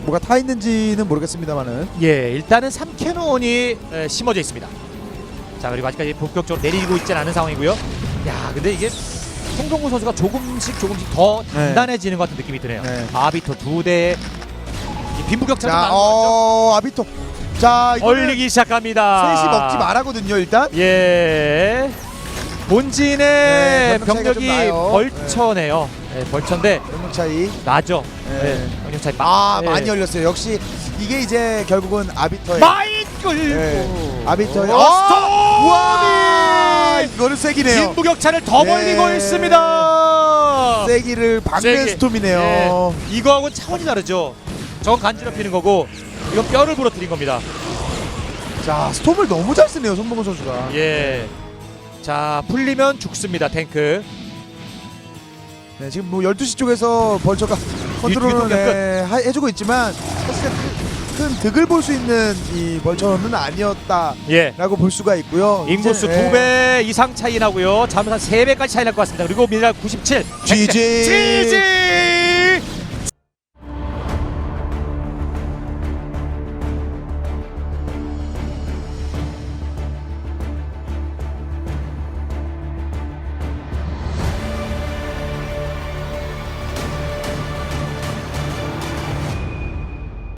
[SPEAKER 2] 뭐가 타 있는지는 모르겠습니다만은
[SPEAKER 1] 예 일단은 3캐논이 에, 심어져 있습니다. 자 그리고 아직까지 본격적으로 내리고 있지는 않은 상황이고요. 야 근데 이게 송병구 선수가 조금씩 조금씩 더
[SPEAKER 2] 네.
[SPEAKER 1] 단단해지는 것 같은 느낌이 드네요.
[SPEAKER 2] 네.
[SPEAKER 1] 아비터 두 대. 빈부격차가 자것
[SPEAKER 2] 어, 아비토 자
[SPEAKER 1] 얼리기 시작합니다.
[SPEAKER 2] 셋이 먹지 말하거든요 일단
[SPEAKER 1] 예. 본진의
[SPEAKER 2] 네, 병력 차이가
[SPEAKER 1] 병력이
[SPEAKER 2] 좀 나요.
[SPEAKER 1] 벌처네요. 네, 벌처인데
[SPEAKER 2] 명령 차이
[SPEAKER 1] 나죠.
[SPEAKER 2] 네.
[SPEAKER 1] 네. 병력 차이
[SPEAKER 2] 아
[SPEAKER 1] 네.
[SPEAKER 2] 많이 열렸어요 역시 이게 이제 결국은 아비터의
[SPEAKER 1] 많이 끌고.
[SPEAKER 2] 네. 아비터의
[SPEAKER 1] 어,
[SPEAKER 2] 아! 우와 이거는 세기네요
[SPEAKER 1] 빈부격차를 더
[SPEAKER 2] 네.
[SPEAKER 1] 벌리고 있습니다.
[SPEAKER 2] 세기를 박는
[SPEAKER 1] 세기.
[SPEAKER 2] 스톰이네요
[SPEAKER 1] 네. 이거하고는 차원이 다르죠. 저건 간지럽히는 거고 이건 뼈를 부러뜨린 겁니다.
[SPEAKER 2] 자 스톰을 너무 잘 쓰네요 손봉근 선수가
[SPEAKER 1] 예. 자 풀리면 죽습니다 탱크.
[SPEAKER 2] 네, 지금 뭐 12시 쪽에서 벌처가 컨트롤을 네, 하- 해주고 있지만 사실 큰, 큰 득을 볼 수 있는 이 벌처는 아니었다라고
[SPEAKER 1] 예.
[SPEAKER 2] 볼 수가 있고요.
[SPEAKER 1] 인구수
[SPEAKER 2] 이제,
[SPEAKER 1] 두배 이상 차이 나고요. 잠깐 세 배까지 차이 날 것 같습니다. 그리고 미네랄 97.
[SPEAKER 2] GG.
[SPEAKER 1] GG.